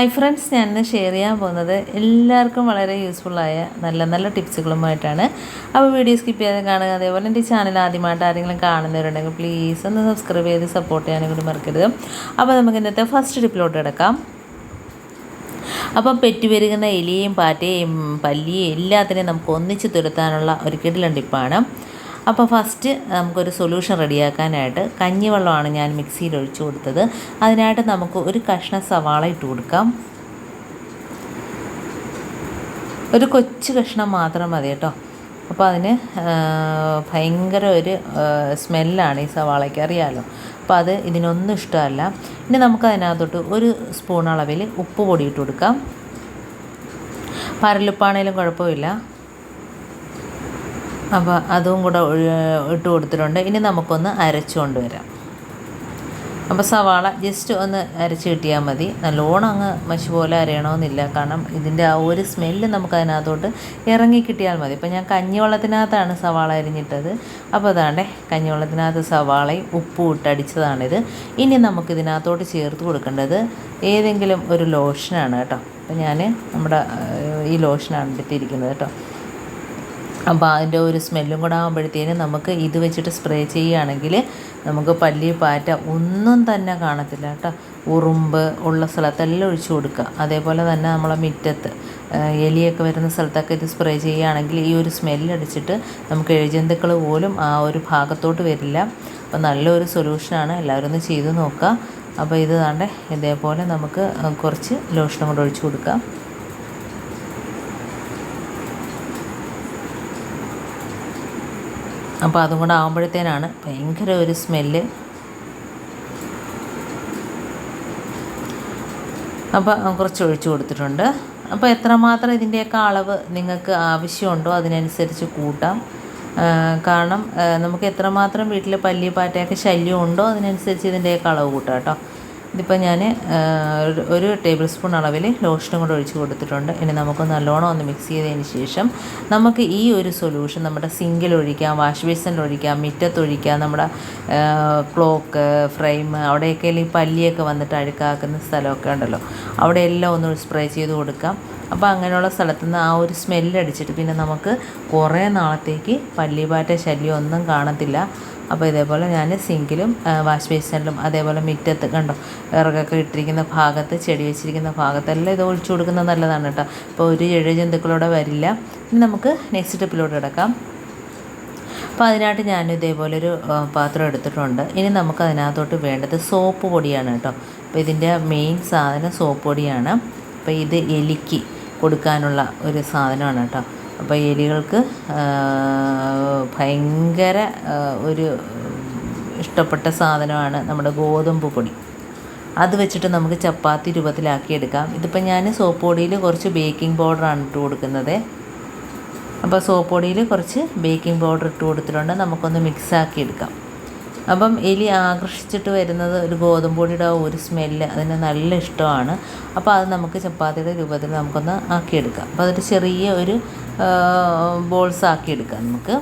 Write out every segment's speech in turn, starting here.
Hi friends ഞാൻ ഇന്ന് share ചെയ്യാൻ പോകുന്നത് എല്ലാവർക്കും വളരെ യൂസ്ഫുള്ളായ നല്ല നല്ല ടിപ്സുകളുമായിട്ടാണ് അപ്പോൾ വീഡിയോ സ്കിപ്പ് ചെയ്യാതെ കാണുക. അതേപോലെ എന്റെ ചാനൽ ആദ്യമായിട്ട് ആരെങ്കിലും കാണുന്നവരുണ്ടെങ്കിൽ പ്ലീസ് ഒന്ന് സബ്സ്ക്രൈബ് ചെയ്ത് സപ്പോർട്ട് ചെയ്യാനും കൂടി മറക്കരുത്. അപ്പോൾ നമുക്ക് ഇന്നത്തെ ഫസ്റ്റ് ടിപ്പിലോട്ട് കിടക്കാം. അപ്പം പെറ്റുപെരുകുന്ന എലിയും പാറ്റയും പല്ലിയും എല്ലാത്തിനെയും നമുക്ക് ഒന്നിച്ച് തുരത്താനുള്ള ഒരു കിടിലൻ ടിപ്പാണ് അപ്പോൾ ഫസ്റ്റ് നമുക്കൊരു സൊല്യൂഷൻ റെഡിയാക്കാനായിട്ട് കഞ്ഞിവെള്ളമാണ് ഞാൻ മിക്സിയിൽ ഒഴിച്ചു കൊടുത്തത്. അതിനായിട്ട് നമുക്ക് ഒരു കഷ്ണ സവാള ഇട്ട് കൊടുക്കാം. ഒരു കൊച്ചു കഷ്ണം മാത്രം മതി കേട്ടോ. അപ്പോൾ അതിന് ഭയങ്കര ഒരു സ്മെല്ലാണ് ഈ സവാളയ്ക്ക്. അറിയാമല്ലോ അപ്പോൾ അത് ഇതിനൊന്നും ഇഷ്ടമല്ല. ഇനി നമുക്ക് അതിനകത്തോട്ട് ഒരു സ്പൂൺ അളവിൽ ഉപ്പ് പൊടി ഇട്ട് കൊടുക്കാം. പരലുപ്പാണേലും കുഴപ്പമില്ല. അപ്പോൾ അതും കൂടെ ഇട്ട് കൊടുത്തിട്ടുണ്ട്. ഇനി നമുക്കൊന്ന് അരച്ചു കൊണ്ടുവരാം. അപ്പോൾ സവാള ജസ്റ്റ് ഒന്ന് അരച്ച് കിട്ടിയാൽ മതി. നല്ലോണം അങ്ങ് മഷി പോലെ അരയണമെന്നില്ല കാരണം ഇതിന്റെ ആ ഒരു സ്മെല്ല് നമുക്ക് അതിനകത്തോട്ട് ഇറങ്ങി കിട്ടിയാൽ മതി. ഇപ്പോൾ ഞാൻ കഞ്ഞിവെള്ളത്തിനകത്താണ് സവാള അരിഞ്ഞിട്ടത്. അപ്പോൾ അതാണ്ടേ കഞ്ഞിവെള്ളത്തിനകത്ത് സവാളയും ഉപ്പും ഇട്ടടിച്ചതാണിത് ഇനി നമുക്ക് ഇതിനകത്തോട്ട് ചേർത്ത് കൊടുക്കേണ്ടത് ഏതെങ്കിലും ഒരു ലോഷനാണ് കേട്ടോ. അപ്പോൾ ഞാൻ നമ്മുടെ ഈ ലോഷനാണ് എടുത്തിരിക്കുന്നത് കേട്ടോ. അപ്പോൾ അതിന്റെ ഒരു സ്മെല്ലും കൂടെ ആകുമ്പോഴത്തേനും നമുക്ക് ഇത് വെച്ചിട്ട് സ്പ്രേ ചെയ്യുകയാണെങ്കിൽ നമുക്ക് പല്ലി പാറ്റ ഒന്നും തന്നെ കാണത്തില്ല കേട്ടോ. ഉറുമ്പ് ഉള്ള സ്ഥലത്തെല്ലാം ഒഴിച്ചു കൊടുക്കുക. അതേപോലെ തന്നെ നമ്മളെ മുറ്റത്ത് എലിയൊക്കെ വരുന്ന സ്ഥലത്തൊക്കെ ഇത് സ്പ്രേ ചെയ്യുകയാണെങ്കിൽ ഈ ഒരു സ്മെല്ലടിച്ചിട്ട് നമുക്ക് എഴുജന്തുക്കൾ പോലും ആ ഒരു ഭാഗത്തോട്ട് വരില്ല. അപ്പോൾ നല്ലൊരു സൊല്യൂഷനാണ് എല്ലാവരും ഒന്ന് ചെയ്ത് നോക്കുക. അപ്പോൾ ഇത് താണ്ടെ ഇതേപോലെ നമുക്ക് കുറച്ച് ലോഷനും കൂടെ ഒഴിച്ചു കൊടുക്കാം. അപ്പോൾ അതും കൂടെ ആകുമ്പോഴത്തേനാണ് ഭയങ്കര ഒരു സ്മെല്ല്. അപ്പോൾ കുറച്ച് ഒഴിച്ചു കൊടുത്തിട്ടുണ്ട്. അപ്പോൾ എത്രമാത്രം ഇതിന്റെയൊക്കെ അളവ് നിങ്ങൾക്ക് ആവശ്യമുണ്ടോ അതിനനുസരിച്ച് കൂട്ടാം. കാരണം നമുക്ക് എത്രമാത്രം വീട്ടിൽ പല്ലി പാറ്റയൊക്കെ ശല്യം ഉണ്ടോ അതിനനുസരിച്ച് ഇതിന്റെയൊക്കെ അളവ് കൂട്ടാം കേട്ടോ. ഇതിപ്പോൾ ഞാൻ ഒരു ടേബിൾ സ്പൂൺ അളവിൽ ലോഷനും കൂടെ ഒഴിച്ച് കൊടുത്തിട്ടുണ്ട്. ഇനി നമുക്ക് നല്ലോണം ഒന്ന് മിക്സ് ചെയ്തതിന് ശേഷം നമുക്ക് ഈ ഒരു സൊല്യൂഷൻ നമ്മുടെ സിങ്കിൽ ഒഴിക്കാം വാഷ് ബേസിനിൽ ഒഴിക്കാം മുറ്റത്തൊഴിക്കാം നമ്മുടെ ക്ലോക്ക് ഫ്രെയിം അവിടെയൊക്കെ ഈ പല്ലിയൊക്കെ വന്നിട്ട് അഴുക്കാക്കുന്ന സ്ഥലമൊക്കെ ഉണ്ടല്ലോ. അവിടെയെല്ലാം ഒന്ന് സ്പ്രേ ചെയ്ത് കൊടുക്കാം. അപ്പോൾ അങ്ങനെയുള്ള സ്ഥലത്തു നിന്ന് ആ ഒരു സ്മെല്ലടിച്ചിട്ട് പിന്നെ നമുക്ക് കുറേ നാളത്തേക്ക് പല്ലിപാറ്റ ശല്യം ഒന്നും കാണത്തില്ല. അപ്പോൾ ഇതേപോലെ ഞാൻ സിങ്കിലും വാഷ് ബേസിനിലും അതേപോലെ മുറ്റത്ത് കണ്ടോ വിറകൊക്കെ ഇട്ടിരിക്കുന്ന ഭാഗത്ത് ചെടി വെച്ചിരിക്കുന്ന ഭാഗത്തെല്ലാം ഇത് ഒഴിച്ചു കൊടുക്കുന്നത് നല്ലതാണ് കേട്ടോ. അപ്പോൾ ഒരു ഏഴ് ജന്തുക്കളോടെ വരില്ല. ഇനി നമുക്ക് നെക്സ്റ്റ് സ്റ്റെപ്പിലോട്ട് കിടക്കാം. അപ്പോൾ അതിനായിട്ട് ഞാൻ ഇതേപോലെ ഒരു പാത്രം എടുത്തിട്ടുണ്ട്. ഇനി നമുക്ക് അതിനകത്തോട്ട് വേണ്ടത് സോപ്പ് പൊടിയാണ് കേട്ടോ. അപ്പോൾ ഇതിന്റെ മെയിൻ സാധനം സോപ്പ് പൊടിയാണ്. അപ്പോൾ ഇത് എലിക്ക് കൊടുക്കാനുള്ള ഒരു സാധനമാണ് കേട്ടോ. അപ്പോൾ എലികൾക്ക് ഭയങ്കര ഒരു ഇഷ്ടപ്പെട്ട സാധനമാണ് നമ്മുടെ ഗോതമ്പ് പൊടി. അത് വെച്ചിട്ട് നമുക്ക് ചപ്പാത്തി രൂപത്തിലാക്കി എടുക്കാം. ഇതിപ്പോൾ ഞാൻ സോപ്പ് പൊടിയിൽ കുറച്ച് ബേക്കിംഗ് പൗഡറാണ് ഇട്ട് കൊടുക്കുന്നത്. അപ്പോൾ സോപ്പ് പൊടിയിൽ കുറച്ച് ബേക്കിംഗ് പൗഡർ ഇട്ട് കൊടുത്തിട്ടുണ്ട്. നമുക്കൊന്ന് മിക്സ് ആക്കി എടുക്കാം. അപ്പം എലി ആകർഷിച്ചിട്ട് വരുന്നത് ഒരു ഗോതമ്പ് പൊടിയുടെ ഒരു സ്മെല്ല് അതിന് നല്ല ഇഷ്ടമാണ്. അപ്പോൾ അത് നമുക്ക് ചപ്പാത്തിയുടെ രൂപത്തിൽ നമുക്കൊന്ന് ആക്കിയെടുക്കാം അപ്പോൾ അതൊരു ചെറിയ ഒരു ബോൾസ് ആക്കിയെടുക്കാം നമുക്ക്.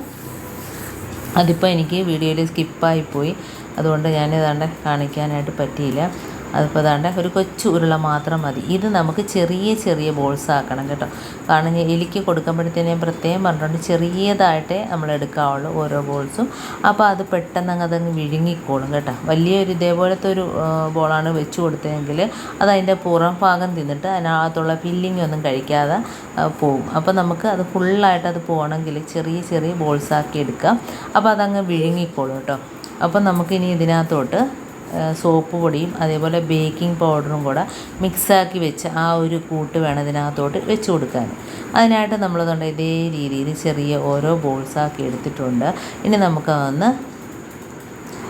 അതിപ്പോൾ എനിക്ക് വീഡിയോയിൽ സ്കിപ്പായിപ്പോയി അതുകൊണ്ട് ഞാൻ ഏതാണ്ട് കാണിക്കാനായിട്ട് പറ്റിയില്ല. അതിപ്പോൾ അതാണ്ട് ഒരു കൊച്ചു ഉരുള മാത്രം മതി. ഇത് നമുക്ക് ചെറിയ ചെറിയ ബോൾസ് ആക്കണം കേട്ടോ. കാരണം എലിക്ക് കൊടുക്കുമ്പോഴത്തേനും ഞാൻ പ്രത്യേകം പറഞ്ഞിട്ടുണ്ട് ചെറിയതായിട്ടേ നമ്മൾ എടുക്കാവുള്ളൂ ഓരോ ബോൾസും അപ്പോൾ അത് പെട്ടെന്ന് അങ്ങ് അതങ്ങ് വിഴുങ്ങിക്കോളും കേട്ടോ. വലിയൊരു ഇതേപോലത്തെ ഒരു ബോളാണ് വെച്ച് കൊടുത്തതെങ്കിൽ അത് അതിന്റെ പുറം ഭാഗം തിന്നിട്ട് അതിനകത്തുള്ള ഫില്ലിംഗ് ഒന്നും കഴിക്കാതെ പോകും അപ്പോൾ നമുക്ക് അത് ഫുള്ളായിട്ട് അത് പോകണമെങ്കിൽ ചെറിയ ചെറിയ ബോൾസ് ആക്കി എടുക്കാം. അപ്പോൾ അതങ്ങ് വിഴുങ്ങിക്കോളും കേട്ടോ. അപ്പോൾ നമുക്കിനി ഇതിനകത്തോട്ട് സോപ്പ് പൊടിയും അതേപോലെ ബേക്കിംഗ് പൗഡറും കൂടെ മിക്സാക്കി വെച്ച് ആ ഒരു കൂട്ട് വേണം ഇതിനകത്തോട്ട് വെച്ച് കൊടുക്കാൻ. അതിനായിട്ട് നമ്മളതുകൊണ്ട് ഇതേ രീതിയിൽ ചെറിയ ഓരോ ബോൾസാക്കി എടുത്തിട്ടുണ്ട്. ഇനി നമുക്കതൊന്ന്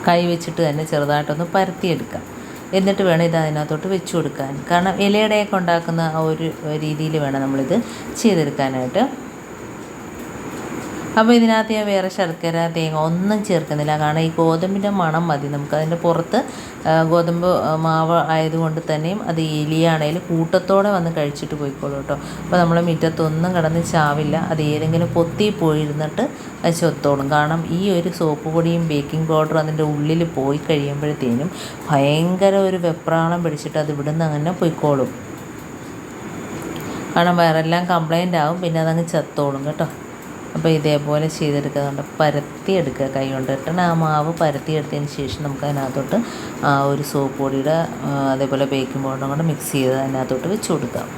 കൈ വെച്ചിട്ട് തന്നെ ചെറുതായിട്ടൊന്ന് പരത്തിയെടുക്കാം. എന്നിട്ട് വേണം ഇത് അതിനകത്തോട്ട് വെച്ച് കൊടുക്കാൻ. കാരണം ഇലയുടെയൊക്കെ ഉണ്ടാക്കുന്ന ആ ഒരു രീതിയിൽ വേണം നമ്മളിത് ചെയ്തെടുക്കാനായിട്ട്. അപ്പോൾ ഇതിനകത്ത് ഞാൻ വേറെ ശർക്കര തേങ്ങ ഒന്നും ചേർക്കുന്നില്ല. കാരണം ഈ ഗോതമ്പിന്റെ മണം മതി. നമുക്ക് അതിന്റെ പുറത്ത് ഗോതമ്പ് മാവ് ആയതുകൊണ്ട് തന്നെയും അത് എലിയാണേലും കൂട്ടത്തോടെ വന്ന് കഴിച്ചിട്ട് പോയിക്കോളൂ കേട്ടോ. അപ്പോൾ നമ്മൾ മുറ്റത്തൊന്നും കിടന്ന് ചാവില്ല. അത് ഏതെങ്കിലും പൊത്തി പോയിരുന്നിട്ട് ചൊത്തോളും. കാരണം ഈ ഒരു സോപ്പ് പൊടിയും ബേക്കിംഗ് പൗഡറും അതിന്റെ ഉള്ളിൽ പോയി കഴിയുമ്പോഴത്തേനും ഭയങ്കര ഒരു വെപ്രാളം പിടിച്ചിട്ട് അത് ഇവിടുന്ന് അങ്ങനെ പോയിക്കോളും. കാരണം വയറെല്ലാം കംപ്ലൈന്റ് ആവും. പിന്നെ അതങ്ങ് ചത്തോളും കേട്ടോ. അപ്പോൾ ഇതേപോലെ ചെയ്തെടുക്കുന്നുണ്ട്. പരത്തി എടുക്കുക കൈ കൊണ്ട്. ഇട്ടിട്ട് ആ മാവ് പരത്തി എടുത്തതിന് ശേഷം നമുക്ക് അതിനകത്തോട്ട് ആ ഒരു സോപ്പ് പൊടിയുടെ അതേപോലെ ബേക്കിംഗ് പൗഡറും കൂടെ മിക്സ് ചെയ്ത് അതിനകത്തോട്ട് വെച്ച് കൊടുക്കാം.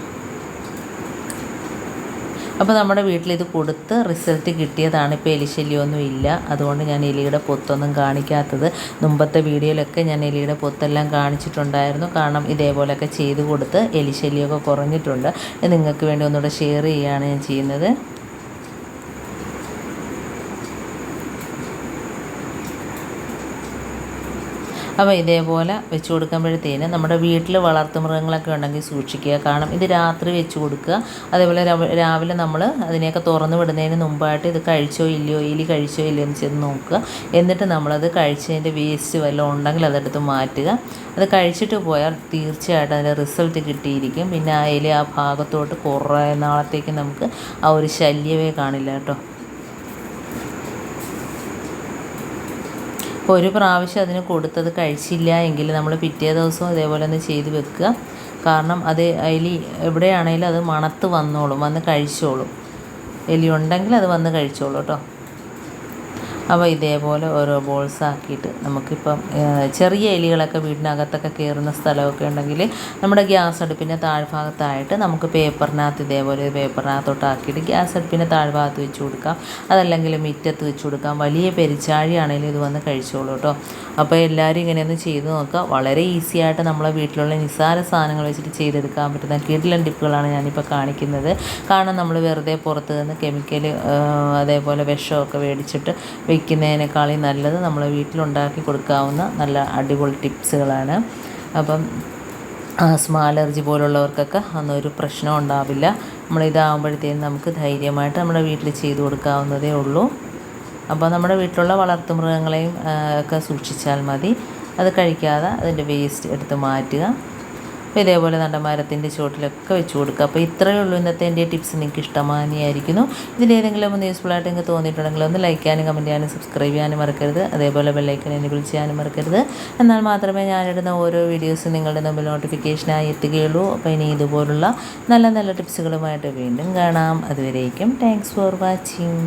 അപ്പോൾ നമ്മുടെ വീട്ടിൽ ഇത് കൊടുത്ത് റിസൾട്ട് കിട്ടിയതാണ്. ഇപ്പോൾ എലിശല്യമൊന്നും ഇല്ല. അതുകൊണ്ട് ഞാൻ എലിയുടെ പൊത്തൊന്നും കാണിക്കാത്തത്. മുമ്പത്തെ വീഡിയോയിലൊക്കെ ഞാൻ എലിയുടെ പൊത്തെല്ലാം കാണിച്ചിട്ടുണ്ടായിരുന്നു. കാരണം ഇതേപോലെയൊക്കെ ചെയ്ത് കൊടുത്ത് എലിശല്യമൊക്കെ കുറഞ്ഞിട്ടുണ്ട്. നിങ്ങൾക്ക് വേണ്ടി ഒന്നുകൂടെ ഷെയർ ചെയ്യുകയാണ് ഞാൻ ചെയ്യുന്നത്. അപ്പോൾ ഇതേപോലെ വെച്ച് കൊടുക്കുമ്പോഴത്തേന് നമ്മുടെ വീട്ടിൽ വളർത്തു മൃഗങ്ങളൊക്കെ ഉണ്ടെങ്കിൽ സൂക്ഷിക്കുക. കാരണം ഇത് രാത്രി വെച്ച് കൊടുക്കുക. അതേപോലെ രാവിലെ നമ്മൾ അതിനെയൊക്കെ തുറന്നു വിടുന്നതിന് മുമ്പായിട്ട് ഇത് കഴിച്ചോ ഇല്ലയോ എലി കഴിച്ചോ ഇല്ലയോ എന്ന് ചെന്ന് നോക്കുക. എന്നിട്ട് നമ്മളത് കഴിച്ചതിന്റെ വേസ്റ്റ് വല്ലതും ഉണ്ടെങ്കിൽ അതെടുത്ത് മാറ്റുക. അത് കഴിച്ചിട്ട് പോയാൽ തീർച്ചയായിട്ടും അതിന്റെ റിസൾട്ട് കിട്ടിയിരിക്കും. പിന്നെ ആ ആ ഭാഗത്തോട്ട് കുറേ നാളത്തേക്ക് നമുക്ക് ആ ഒരു ശല്യമേ കാണില്ല കേട്ടോ. അപ്പോൾ ഒരു പ്രാവശ്യം അതിന് കൊടുത്തത് കഴിച്ചില്ല എങ്കിൽ നമ്മൾ പിറ്റേ ദിവസവും അതേപോലെ ഒന്ന് ചെയ്ത് വെക്കുക. കാരണം അത് എലി എവിടെയാണെങ്കിലും അത് മണത്ത് വന്നോളും വന്ന് കഴിച്ചോളും. എലി ഉണ്ടെങ്കിൽ അത് വന്ന് കഴിച്ചോളൂ കേട്ടോ. അപ്പോൾ ഇതേപോലെ ഓരോ ബോൾസ് ആക്കിയിട്ട് നമുക്കിപ്പം ചെറിയ എലികളൊക്കെ വീടിനകത്തൊക്കെ കയറുന്ന സ്ഥലമൊക്കെ ഉണ്ടെങ്കിൽ നമ്മുടെ ഗ്യാസ് അടുപ്പിന്റെ താഴ്ഭാഗത്തായിട്ട് നമുക്ക് പേപ്പറിനകത്ത് ഇതേപോലെ ഒരു പേപ്പറിനകത്തോട്ട് ആക്കിയിട്ട് ഗ്യാസ് അടുപ്പിന്റെ താഴ്ഭാഗത്ത് വെച്ച് കൊടുക്കാം. അതല്ലെങ്കിൽ മുറ്റത്ത് വെച്ച് കൊടുക്കാം. വലിയ പെരിച്ചാഴിയാണെങ്കിലും ഇത് വന്ന് കഴിച്ചോളൂ കേട്ടോ. അപ്പോൾ എല്ലാവരും ഇങ്ങനെയൊന്ന് ചെയ്ത് നോക്കുക. വളരെ ഈസി ആയിട്ട് നമ്മളെ വീട്ടിലുള്ള നിസ്സാര സാധനങ്ങൾ വെച്ചിട്ട് ചെയ്തെടുക്കാൻ പറ്റുന്ന കിടിലൻ ടിപ്പുകളാണ് ഞാനിപ്പോൾ കാണിക്കുന്നത്. കാരണം നമ്മൾ വെറുതെ പുറത്ത് നിന്ന് കെമിക്കൽ അതേപോലെ വിഷമൊക്കെ മേടിച്ചിട്ട് വെക്കുന്നതിനേക്കാളും നല്ലത് നമ്മൾ വീട്ടിലുണ്ടാക്കി കൊടുക്കാവുന്ന നല്ല അടിപൊളി ടിപ്സുകളാണ്. അപ്പം ആസ്മ അലർജി പോലുള്ളവർക്കൊക്കെ അന്നൊരു പ്രശ്നം ഉണ്ടാവില്ല. നമ്മളിതാകുമ്പോഴത്തേനും നമുക്ക് ധൈര്യമായിട്ട് നമ്മുടെ വീട്ടിൽ ചെയ്തു കൊടുക്കാവുന്നതേ ഉള്ളൂ. അപ്പോൾ നമ്മുടെ വീട്ടിലുള്ള വളർത്തു മൃഗങ്ങളെയും ഒക്കെ സൂക്ഷിച്ചാൽ മതി. അത് കഴിക്കാതെ അതിന്റെ വേസ്റ്റ് എടുത്ത് മാറ്റുക. അപ്പോൾ ഇതേപോലെ നല്ല ചുവട്ടിലൊക്കെ വെച്ച് കൊടുക്കുക. അപ്പോൾ ഇത്രയേ ഉള്ളൂ ഇന്നത്തെ എന്റെ ടിപ്സ്. നിങ്ങൾക്ക് ഇഷ്ടമാനിയായിരിക്കുന്നു. ഇതിലേതെങ്കിലും ഒന്ന് യൂസ്ഫുൾ ആയിട്ട് നിങ്ങൾക്ക് തോന്നിയിട്ടുണ്ടെങ്കിൽ ഒന്ന് ലൈക്ക് ചെയ്യാനും കമന്റ് ചെയ്യാനും സബ്സ്ക്രൈബ് ചെയ്യാനും മറക്കരുത്. അതേപോലെ ബെല്ലൈക്കൻ എന്നെ ചെയ്യാനും മറക്കരുത്. എന്നാൽ മാത്രമേ ഞാനിടുന്ന ഓരോ വീഡിയോസും നിങ്ങളുടെ മുമ്പിൽ നോട്ടിഫിക്കേഷനായി എത്തുകയുള്ളൂ. അപ്പോൾ ഇനി ഇതുപോലുള്ള നല്ല നല്ല ടിപ്സുകളുമായിട്ട് വീണ്ടും കാണാം. അതുവരേക്കും താങ്ക്സ് ഫോർ വാച്ചിങ്